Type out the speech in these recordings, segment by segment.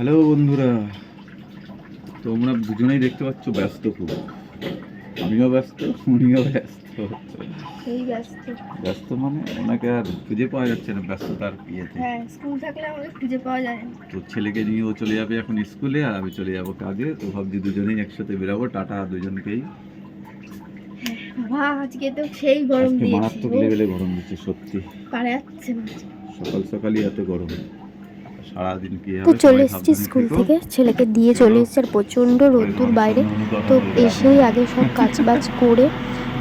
Hello বন্ধুরা তোমরা দুজনেই দেখতে পাচ্ছ ব্যস্ত খুব। আমিও ব্যস্ত উনিও ব্যস্ত। এই ব্যস্ত। ব্যস্ত মানে ওনাকে আর খুঁজে পাওয়া যাচ্ছে না ব্যস্ততার ইয়েতে। হ্যাঁ স্কুল থাকলে আমাকে খুঁজে পাওয়া যায় না। তো ছেলেকে নিয়ে ও চলে যাবে এখন স্কুলে আর আমি চলে যাব কাজে। তো ভাবছি দুজনেই একসাথে বেরাবো টাটা দুজনকেই। বাবা আজকে তো সেই গরম দিয়েছে মারাত্মক লেভেলে গরম দিচ্ছে সত্যি। পারে যাচ্ছে না। সকাল সকালই এত গরম। কি তো চলে এসেছি স্কুল থেকে। ছেলেকে দিয়ে চলে এসেছি আর প্রচণ্ড রোদ্দুর বাইরে। তো এসেই আগে সব কাজ বাজ করে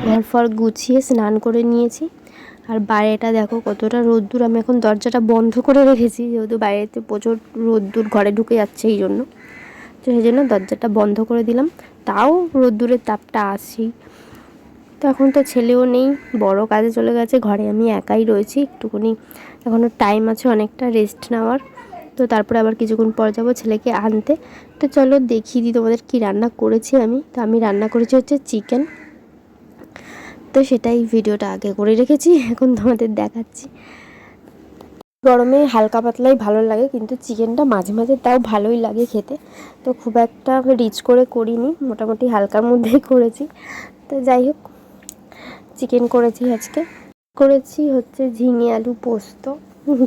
ঘর ফর গুছিয়ে স্নান করে নিয়েছি। আর বাইরেটা দেখো কতটা রোদ্দুর। আমি এখন দরজাটা বন্ধ করে রেখেছি যেহেতু বাইরেতে প্রচুর রোদ্দুর ঘরে ঢুকে যাচ্ছে এই জন্য। তো সেই জন্য দরজাটা বন্ধ করে দিলাম। তাও রোদ্দুরের তাপটা আসেই। তো এখন তো ছেলেও নেই বড় কাজে চলে গেছে ঘরে আমি একাই রয়েছি। একটুখানি এখনও টাইম আছে অনেকটা রেস্ট নেওয়ার। তো তারপরে আবার কিছুক্ষণ পর যাব ছেলেকে আনতে। তো চলো দেখিয়ে দিই তোমাদের কি রান্না করেছি আমি। তো আমি রান্না করেছি হচ্ছে চিকেন। তো সেটাই ভিডিওটা আগে করে রেখেছি, এখন তোমাদের দেখাচ্ছি। গরমে হালকা পাতলাই ভালো লাগে, কিন্তু চিকেনটা মাঝে মাঝে তাও ভালোই লাগে খেতে। তো খুব একটা রিচ করে করিনি, মোটামুটি হালকার মধ্যেই করেছি। তো যাই হোক, চিকেন করেছি আজকে। করেছি হচ্ছে ঝিঙে আলু পোস্ত।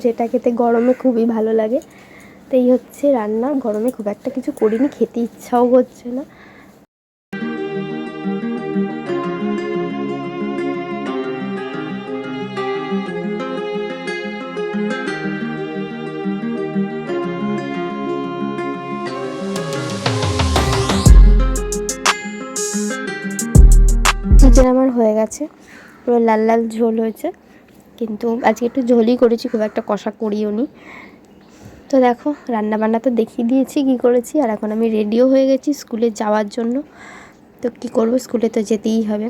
যেটা খেতে গরমে খুবই ভালো লাগে। তো এই হচ্ছে রান্না। গরমে খুব একটা কিছু করিনি, খেতে ইচ্ছাও হচ্ছে না। আমার হয়ে গেছে। পুরো লাল লাল ঝোল হয়েছে। কিন্তু আজকে একটু ঝোলই করেছি, খুব একটা কষা করিও নি। তো দেখো রান্না বান্না তো দেখিয়ে দিয়েছি কী করেছি, আর এখন আমি রেডিও হয়ে গেছি স্কুলে যাওয়ার জন্য। তো কী করব, স্কুলে তো যেতেই হবে।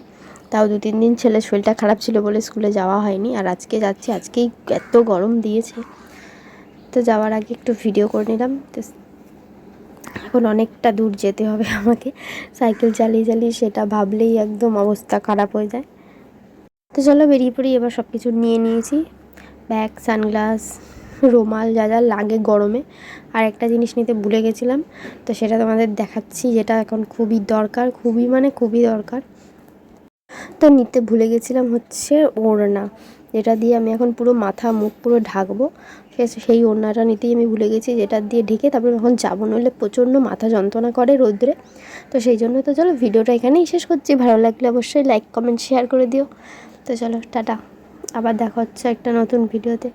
তাও দু তিন দিন ছেলের শরীরটা খারাপ ছিল বলে স্কুলে যাওয়া হয়নি, আর আজকে যাচ্ছি, আজকেই এত গরম দিয়েছে। তো যাওয়ার আগে একটু ভিডিও করে নিলাম। তো এখন অনেকটা দূর যেতে হবে আমাকে। সাইকেল চালিয়ে চালিয়ে সেটা ভাবলেই একদম অবস্থা খারাপ হয়ে যায়। তো চলো বেরিয়ে পড়ি, এবার সব কিছু নিয়ে নিয়েছি। ব্যাগ, সানগ্লাস, রুমাল যা যা লাগে গরমে। আর একটা জিনিস নিতে ভুলে গেছিলাম, তো সেটা তোমাদের দেখাচ্ছি, যেটা এখন খুবই দরকার, খুবই মানে খুবই দরকার। তো নিতে ভুলে গেছিলাম হচ্ছে ওড়না, যেটা দিয়ে আমি এখন পুরো মাথা, মুখ পুরো ঢাকবো। সেই ওড়নাটা নিতেই আমি ভুলে গেছি, যেটা দিয়ে ঢেকে তারপরে এখন যাব, নইলে প্রচণ্ড মাথা যন্ত্রণা করে রোদ্রে। তো সেই জন্য তো চলো ভিডিওটা এখানেই শেষ করছি, ভালো লাগলে অবশ্যই লাইক কমেন্ট শেয়ার করে দিও। তো চলো টাটা। আবার দেখা হচ্ছে একটা নতুন ভিডিওতে।